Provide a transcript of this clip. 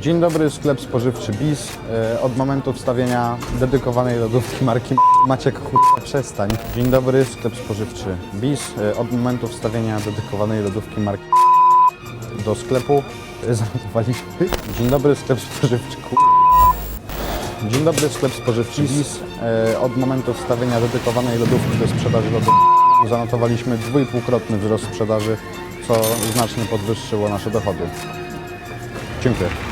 Dzień dobry, sklep spożywczy BIS. E, od momentu wstawienia dedykowanej lodówki marki Maciek kurwa przestań. Dzień dobry, sklep spożywczy BIS. E, od momentu wstawienia dedykowanej lodówki marki do sklepu e, zanotowaliśmy. Dzień dobry, sklep spożywczy kurwa. Dzień dobry, sklep spożywczy BIS. Od momentu wstawienia dedykowanej lodówki do sprzedaży lodówki zanotowaliśmy dwójpółkrotny wzrost sprzedaży, co znacznie podwyższyło nasze dochody. Dziękuję.